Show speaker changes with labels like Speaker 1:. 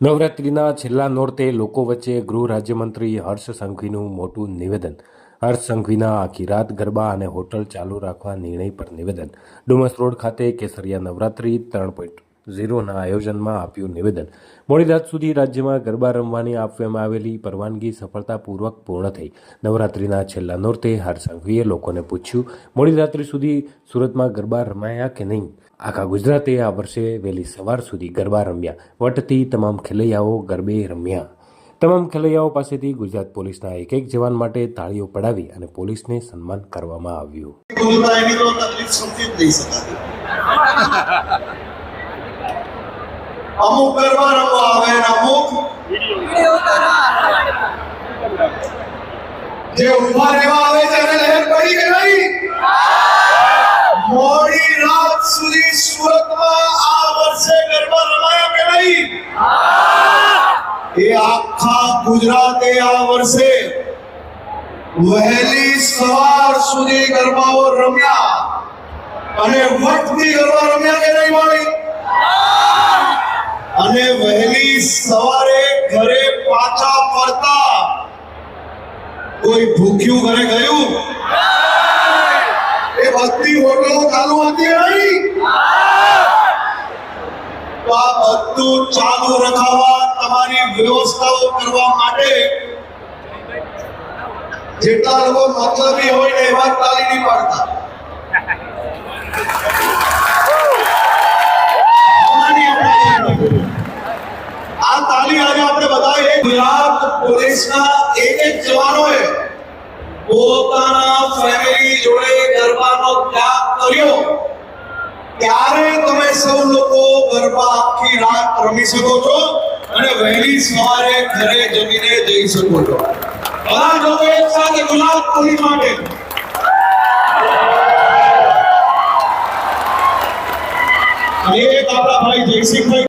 Speaker 1: નવરાત્રિના છેલ્લા નોરતે લોકો વચ્ચે ગૃહ રાજ્યમંત્રી હર્ષ સંઘવીનું મોટું નિવેદન. હર્ષ સંઘવીના આખી રાત ગરબા અને હોટલ ચાલુ રાખવા નિર્ણય પર નિવેદન. ડુમસ રોડ ખાતે કેસરિયા નવરાત્રિ ત્રણ પોઈન્ટ ઝીરોના આયોજનમાં આપ્યું નિવેદન. મોડી રાત સુધી રાજ્યમાં ગરબા રમવાની આપવામાં આવેલી પરવાનગી સફળતાપૂર્વક પૂર્ણ થઈ. નવરાત્રિના છેલ્લા નોરતે હર્ષ સંઘવીએ લોકોને પૂછ્યું, મોડી રાત્રિ સુધી સુરતમાં ગરબા રમાયા કે નહીં? આખા ગુજરાતે આ વર્ષે વહેલી સવાર સુધી ગરબા રમ્યા. વટથી તમામ ખેલૈયાઓ ગરબે રમ્યા. તમામ ખેલૈયાઓ પાસેથી ગુજરાત પોલીસના એક એક જવાન માટે તાળીઓ પડાવી અને પોલીસને સન્માન કરવામાં આવ્યું
Speaker 2: બોલતા એની તો તકલીફ સમજી જ નહીં શકાતી અમુક ગરબા રમવા આવે ને અમુક જે ઊભા રહેવા આવે છે એને લહેર પડી કે નહીં? મોડી રાત સુધી સુરતમાં આ વર્ષે ગરબા રમાયા કે નહીં? એ આખા ગુજરાતે આ વર્ષે વહેલી સવાર સુધી ગરબાઓ રમ્યા અને વટથી ગરબા રમ્યા કે નહીં મળી અને વહેલી સવારે ઘરે પાછા ફરતા કોઈ ભૂખ્યું ઘરે ગયું? એ ભક્તિ હોટલો ચાલુ હતી નહીં? ચાલુ રખાવવા તમારી વ્યવસ્થાઓ કરવા માટે જેટલા લોકો મતલબી હોય ને એવા આજે આપણે બધા એક ગુજરાત પોલીસના એક એક જવાનોએ પોતાના ફેમિલી જોડે ગરબાનો ત્યાગ કર્યો. ત્યારે તમે સૌ લોકો ગરબા આખી રાત રમી શકો છો અને વહેલી સવારે ઘરે જમીને જઈ શકો છો. બધા લોકો એક સાથે ગુજરાત પોલીસ માટે. અને એક આપણા ભાઈ જયસિંહભાઈ